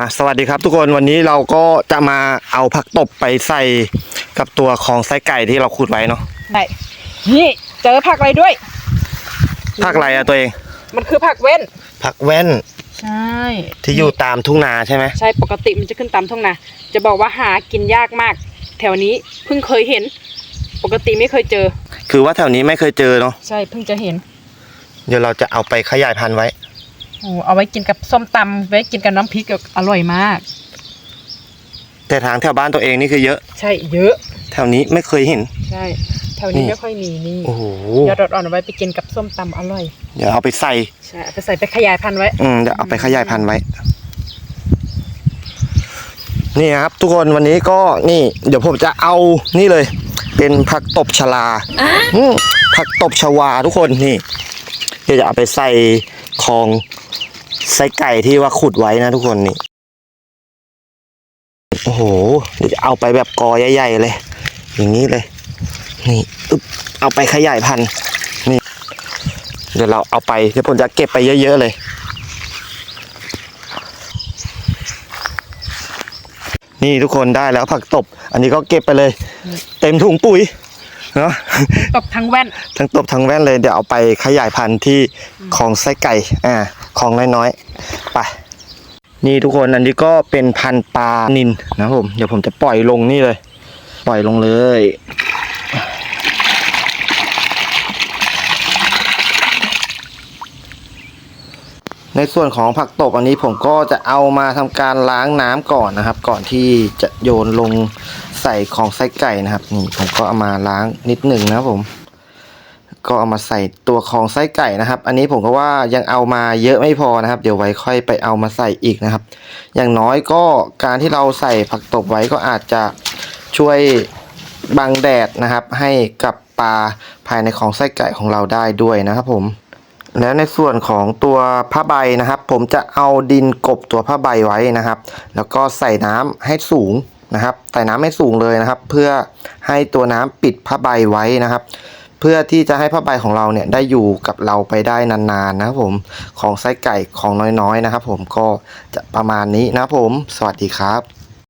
มาสวัสดีครับทุกคนวันนี้เราก็จะมาเอาผักตบไปใส่กับตัวของไส้ไก่ที่เราขุดไว้เนาะไหนนี่เจอผักอะไรด้วย ผักอะไรอะตัวเอง มันคือผักเว้น ผักแว่นใช่ที่อยู่ตามทุ่งนาใช่ไหมใช่ปกติมันจะขึ้นตามทุ่งนาจะบอกว่าหากินยากมาก แถวนี้เพิ่งเคยเห็น ปกติไม่เคยเจอ คือว่าแถวนี้ไม่เคยเจอเนาะใช่เพิ่งจะเห็น เดี๋ยวเราจะเอาไปขยายพันธุ์ไว้ โอ้เอาไว้กินกับส้มตำไว้กินกับน้ำพริกอร่อยมาก แต่ทางแถวบ้านตัวเองนี่คือเยอะ ใช่เยอะ แถวนี้ไม่เคยเห็น ใช่แถวนี้นี่ไม่ค่อยมีนี่โอ้โหยอดอ่อนๆเอาไว้ไปกินกับส้มตำอร่อย เดี๋ยวเอาไปใส่ใช่เอาไปใส่ไปขยายพันธุ์ไว้ อืมเดี๋ยวเอาไปขยายพันธุ์ไว้ นี่ครับ ทุกคนวันนี้ก็นี่ เดี๋ยวผมจะเอานี่เลย เป็นผักตบชลาอืมผักตบชวาทุกคนนี่ เดี๋ยวจะเอาไปใส่คลองไส้ไก่ที่ว่าขุดไว้นะทุกคนนี่โอ้โหเดี๋ยวจะเอาไปแบบกอใหญ่ๆเลย อย่างนี้เลยนี่อึ๊บเอาไปขยายพันธุ์นี่ เดี๋ยวเราเอาไปเดี๋ยวผมจะเก็บไปเยอะๆเลยนี่ทุกคนได้แล้วผักตบ อันนี้ก็เก็บไปเลย เต็มถุงปุ๋ย เนาะตบทั้งแว่น ทั้งตบทั้งแว่นเลยเดี๋ยวเอาไปขยายพันธุ์ที่ของไส้ไก่อ่าของน้อยๆไปนี่ทุกคนอันนี้ก็เป็นพันธุ์ปลานินนะครับผมเดี๋ยวผมจะปล่อยลงนี่เลย ปล่อยลงเลย ในส่วนของผักตบอันนี้ผมก็จะเอามาทำการล้างน้ำก่อนนะครับ ก่อนที่จะโยนลงใส่ของไส้ไก่นะครับ นี่ผมก็เอามาล้างนิดหนึ่งนะครับผม ก็เอามาใส่ตัวของไส้ไก่นะครับ อันนี้ผมก็ว่ายังเอามาเยอะไม่พอนะครับ เดี๋ยวไว้ค่อยไปเอามาใส่อีกนะครับ อย่างน้อยก็การที่เราใส่ผักตบไว้ก็อาจจะช่วยบังแดดนะครับ ให้กับปลาภายในของไส้ไก่ของเราได้ด้วยนะครับผม แล้วในส่วนของตัวผ้าใบนะครับ ผมจะเอาดินกบตัวผ้าใบไว้นะครับ แล้วก็ใส่น้ำให้สูงนะครับ ใส่น้ำให้สูงเลยนะครับ เพื่อให้ตัวน้ำปิดผ้าใบไว้นะครับ เพื่อที่จะให้ผ้าใบของเราเนี่ยได้อยู่กับเราไปได้นานๆนะครับผมของไส้ไก่ของน้อยๆนะครับ ผมก็จะประมาณนี้นะครับผม สวัสดีครับ